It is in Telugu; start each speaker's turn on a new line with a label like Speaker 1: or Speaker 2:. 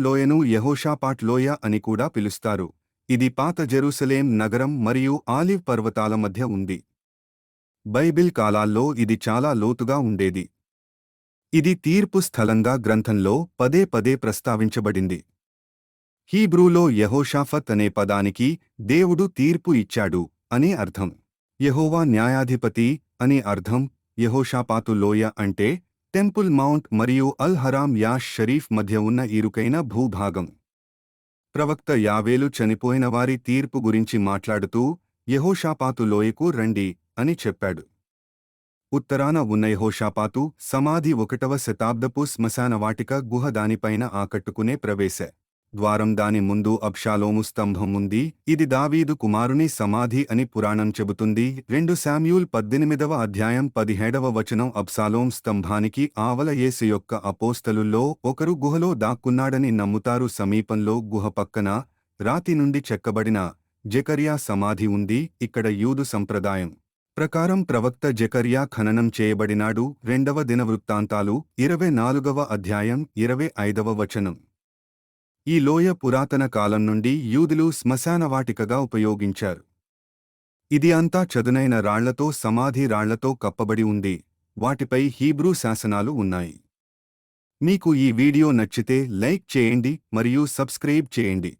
Speaker 1: లోయను యహోషాపాట్ లోయ అని కూడా పిలుస్తారు. ఇది పాత జెరూసలేం నగరం మరియు ఆలివ్ పర్వతాల మధ్య ఉంది. బైబిల్ కాలాల్లో ఇది చాలా లోతుగా ఉండేది. ఇది తీర్పు స్థలంగా గ్రంథంలో పదే పదే ప్రస్తావించబడింది. హీబ్రూలో యహోషాఫత్ అనే పదానికి దేవుడు తీర్పు ఇచ్చాడు అనే అర్థం. యెహోవా న్యాయాధిపతి అనే అర్థం యెహోషాపాతు లోయ అంటే టెంపుల్ మౌంట్ మరియు అల్ హరాం యాష్ షరీఫ్ మధ్య ఉన్న ఇరుకైన భూభాగం. ప్రవక్త యావేలు చనిపోయిన వారి తీర్పు గురించి మాట్లాడుతూ యహోషాపాతు లోయకు రండి అని చెప్పాడు. ఉత్తరాన ఉన్న యహోషాపాతు సమాధి ఒకటవ శతాబ్దపు శ్మశానవాటిక గుహ దానిపైన ఆకట్టుకునే ప్రవేశ ద్వారం దాని ముందు అబ్షాలోము స్తంభం ఉంది. ఇది దావీదు కుమారుని సమాధి అని పురాణం చెబుతుంది. రెండు శామ్యూల్ పద్దెనిమిదవ అధ్యాయం పదిహేడవ వచనం అబ్సాలోం స్తంభానికి ఆవల యేసు యొక్క అపోస్తలుల్లో ఒకరు గుహలో దాక్కున్నాడని నమ్ముతారు. సమీపంలో గుహ పక్కన రాతి నుండి చెక్కబడిన జెకర్యా సమాధి ఉంది. ఇక్కడ యూదు సంప్రదాయం ప్రకారం ప్రవక్త జెకర్యా ఖననం చేయబడినాడు. రెండవ దినవృత్తాంతాలు ఇరవై నాలుగవ అధ్యాయం ఇరవై ఐదవ వచనం. ఈ లోయ పురాతన కాలం నుండి యూదులు శ్మశానవాటికగా ఉపయోగించారు. ఇది అంతా చదునైన రాళ్ళతో సమాధి రాళ్ళతో కప్పబడి ఉంది వాటిపై హీబ్రూ శాసనాలు ఉన్నాయి. మీకు ఈ వీడియో నచ్చితే లైక్ చేయండి మరియు సబ్స్క్రైబ్ చేయండి.